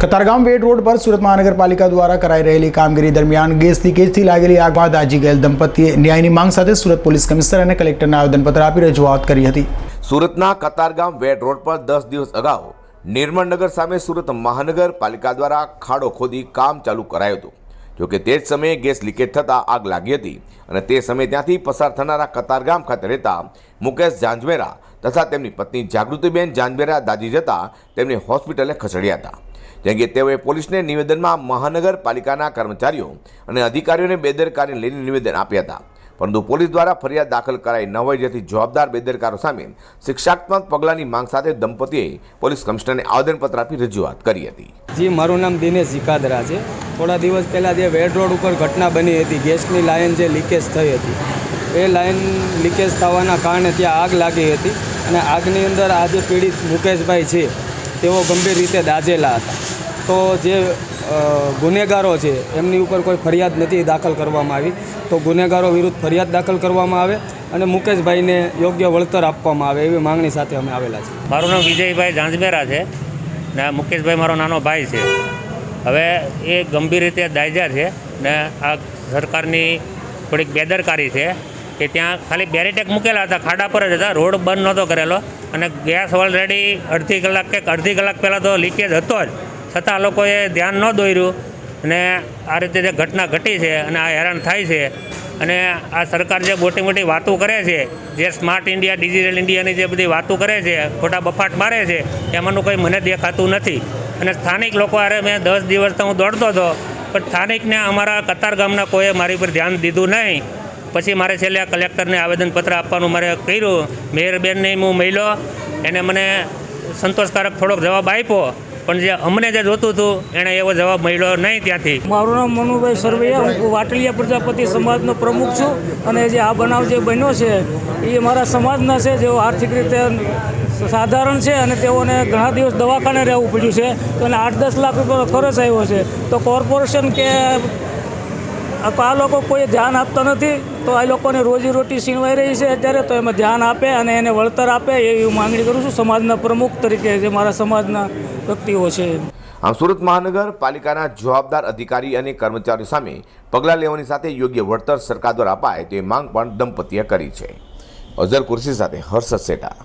Katargam wet road પર સુરત મહાનગરપાલિકા દ્વારા કરાઈ રહેલી કામગીરી દરમિયાન ગેસ લીકેજથી લાગેલી આગ બાદ આજી ગયેલ દંપતીએ ન્યાયની માંગ સાથે સુરત પોલીસ કમિશનર અને કલેક્ટરને આવેદનપત્ર આપી રજૂઆત કરી હતી. સુરતના કતારગામ વેટ રોડ પર દસ દિવસ અગાઉ નિર્મળનગર સામે સુરત મહાનગરપાલિકા દ્વારા ખાડો ખોદી કામ ચાલુ કરાયું હતું. જોકે તે જ સમયે ગેસ લીકેજ થતાં આગ લાગી હતી અને તે સમયે ત્યાંથી પસાર થનારા કતારગામ ખાતે રહેતા મુકેશ જાંજમેરા તથા તેમની પત્ની જાગૃતિબેન જાનબેરા દાજી જતા તેમને હોસ્પિટલે ખસેડ્યા હતા. જેમ કે તેઓએ પોલીસને નિવેદનમાં મહાનગરપાલિકાના કર્મચારીઓ અને અધિકારીઓને બેદરકારી લઈને નિવેદન આપ્યા હતા. પરંતુ પોલીસ દ્વારા ફરિયાદ દાખલ કરાઈ ન હોય જેથી જવાબદાર બેદરકારો સામે શિક્ષાત્મક પગલાંની માંગ સાથે દંપતીએ પોલીસ કમિશનરને આવેદનપત્ર આપી રજૂઆત કરી હતી. જી, મારું નામ દિનેશ જીકાદરા છે. થોડા દિવસ પહેલાં જે વેડ રોડ ઉપર ઘટના બની હતી, ગેસની લાઇન જે લીકેજ થઈ હતી એ લાઇન લીકેજ થવાના કારણે ત્યાં આગ લાગી હતી અને આગની અંદર આ જે પીડિત મુકેશભાઈ છે, તેઓ ગંભીર રીતે દાઝેલા હતા. તો જે ગુનેગારો છે, એમની ઉપર કોઈ ફરિયાદ નથી દાખલ કરવામાં આવી. તો ગુનેગારો વિરુદ્ધ ફરિયાદ દાખલ કરવામાં આવે અને મુકેશભાઈને યોગ્ય વળતર આપવામાં આવે એવી માંગણી સાથે અમે આવેલા છીએ. મારું નામ વિજયભાઈ ઝાંઝમેરા છે ને મુકેશભાઈ મારો નાનો ભાઈ છે. હવે એ ગંભીર રીતે દાયજા છે ને આ સરકારની થોડીક બેદરકારી છે. કે ત્યાં ખાલી બેરીટેક મૂકેલા હતા, ખાડા પર જ હતા, રોડ બંધ નહોતો કરેલો. અને ગેસ ઓલરેડી અડધી કલાક કે અડધી કલાક પહેલાં તો લીકેજ હતો જ. છતાં લોકોએ ધ્યાન ન દોર્યું. અને આ રીતે જે ઘટના ઘટી છે અને આ હેરાન થાય છે. અને આ સરકાર જે મોટી મોટી વાતો કરે છે, જે સ્માર્ટ ઇન્ડિયા, ડિજિટલ ઇન્ડિયાની જે બધી વાતો કરે છે, ખોટા બફાટ મારે છે, એમાંનું કંઈ મને દેખાતું નથી. અને સ્થાનિક લોકો અરે મેં દસ દિવસ તો હું દોડતો હતો, પણ સ્થાનિકને અમારા કતાર ગામના કોઈએ મારી પર ધ્યાન દીધું નહીં. પછી મારે છેલ્લે આ કલેક્ટરને આવેદનપત્ર આપવાનું મારે કર્યું. મેયરબેનને હું મળ્યો. એને મને સંતોષકારક થોડોક જવાબ આપ્યો. પણ જે અમને જે જોતું હતું એણે એવો જવાબ મળ્યો નહીં ત્યાંથી. મારું નામ મનુભાઈ સરવૈયા. હું વાટલિયા પ્રજાપતિ સમાજનો પ્રમુખ છું અને જે આ બનાવ જે બન્યો છે, એ મારા સમાજના છે. જેઓ આર્થિક રીતે સાધારણ છે અને તેઓને ઘણા દિવસ દવાખાને રહેવું પડ્યું છે. તો એને આઠ દસ લાખ રૂપિયાનો ખર્ચ આવ્યો છે. તો કોર્પોરેશન કે આ લોકો કોઈ ધ્યાન આપતા નથી, તો આ લોકોને રોજીરોટી છીનવાઈ રહી છે અત્યારે, તો એમાં ધ્યાન આપે અને એને વળતર આપે એવી હું માંગણી કરું છું સમાજના પ્રમુખ તરીકે, જે મારા સમાજના વ્યક્તિઓ છે. આમ સુરત મહાનગરપાલિકાના જવાબદાર અધિકારી અને કર્મચારીઓ સામે પગલાં લેવાની સાથે યોગ્ય વળતર સરકાર દ્વારા અપાય તે માંગ પણ દંપતીએ કરી છે. અઝર કુર્સી સાથે હર્ષદ સેટા.